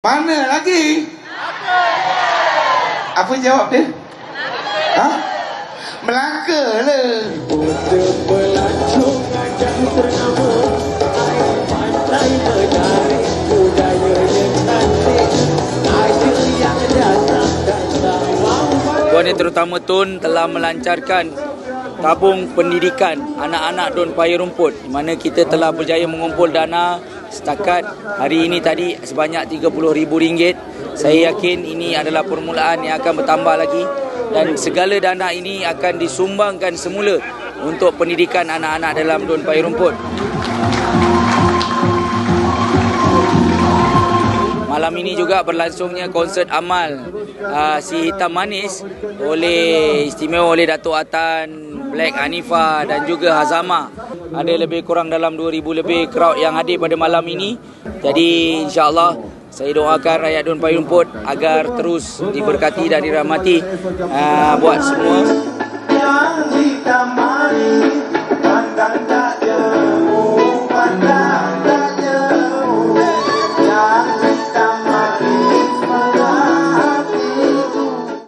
Mana lagi? Apa jawab dia? Ha? Melaka lah. Ternama Air pantai cantik yang datang dan sawang Tuan Yang Terutama Tun telah melancarkan tabung pendidikan anak-anak Don Paya Rumput di mana kita telah berjaya mengumpul dana setakat hari ini tadi sebanyak RM30,000. Saya yakin ini adalah permulaan yang akan bertambah lagi dan segala dana ini akan disumbangkan semula untuk pendidikan anak-anak dalam Don Paya Rumput. Malam ini juga berlangsungnya konsert amal uh, si Hitam Manis oleh istimewa oleh Datuk Atan, Black Hanifa dan juga Hazama. Ada lebih kurang dalam 2000 lebih crowd yang hadir pada malam ini. Jadi insya-Allah saya doakan rakyat Payung Rumput agar terus diberkati dan dirahmati uh, buat semua.